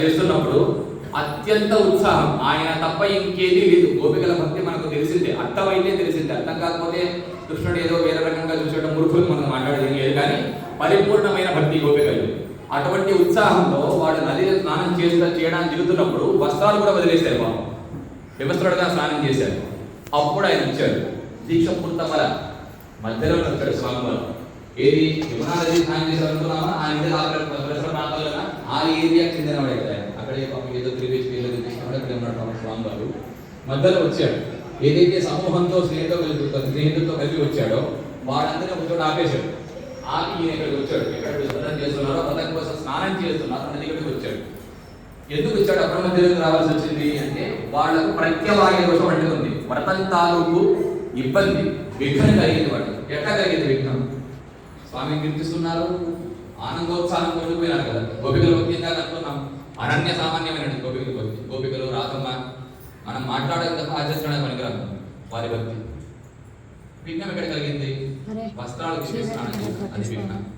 చేస్తున్నప్పుడు అత్యంత ఉత్సాహం. ఆయన తప్ప ఇంకేది లేదు. గోపికల భక్తి మనకు తెలిసిందే. అర్థమైతే తెలిసిందే. అర్థం కాకపోతే కృష్ణుడు ఏదో వేరే రకంగా చూసేట మురుకులు మనం మాట్లాడేది లేదు. కానీ పరిపూర్ణమైన భక్తి గోపికలు. అటువంటి ఉత్సాహంతో వాడు నది స్నానం చేస్తా చేయడానికి దిగుతున్నప్పుడు వస్త్రాలు కూడా వదిలేశారు బాబు వ్యవస్థలుగా స్నానం చేశారు. అప్పుడు ఆయన వచ్చాడు. దీక్ష పూర్తమల మధ్యలో వచ్చాడు స్వామివారు. ఏది? యమునా నది స్నానం చేశారు అనుకున్నామా ఆ ఏరియా చెందిన వాడే కదా. ఆయన. అక్కడే పాపం ఏదో త్రివేష్ వెళ్ళేది కృష్ణుడు అక్కడే ఉన్నాడు పాపం స్వామివారు. మధ్యలో వచ్చాడు. ఏదైతే సమూహంతో స్నేహితో కలిపి స్నేహితులతో కలిపి వచ్చాడో వాడందరినీ ఒక చోట ఆపేశాడు. ఆపి ఈయన ఇక్కడికి వచ్చాడు. ఎక్కడ స్నానం చేస్తున్నారో వ్రతం కోసం స్నానం చేస్తున్నారు అన్ని ఇక్కడికి వచ్చాడు. ఎందుకు వచ్చాడు? అక్రమ మధ్యలోకి రావాల్సి వచ్చింది అంటే వాళ్ళకు ప్రత్యవాయ దోషం అంటే ఉంది. వ్రతం తాలూకు ఇబ్బంది. విఘ్నం కలిగింది వాడు ఎట్లా కలిగింది విఘ్నం? స్వామి కీర్తిస్తున్నారు. ఆనందోత్సాహం పొందిపోయినారు కదా. గోపికలు ఇందాక అనుకున్నాం అనన్య సామాన్యమైన గోపికల భక్తి గోపికలు రాధమ్మ మనం మాట్లాడక తప్ప ఆచరించడానికి పనికిరాదు. వారి భక్తి. విఘ్నం ఎక్కడ కలిగింది? వస్త్రాలు. అది విఘ్నం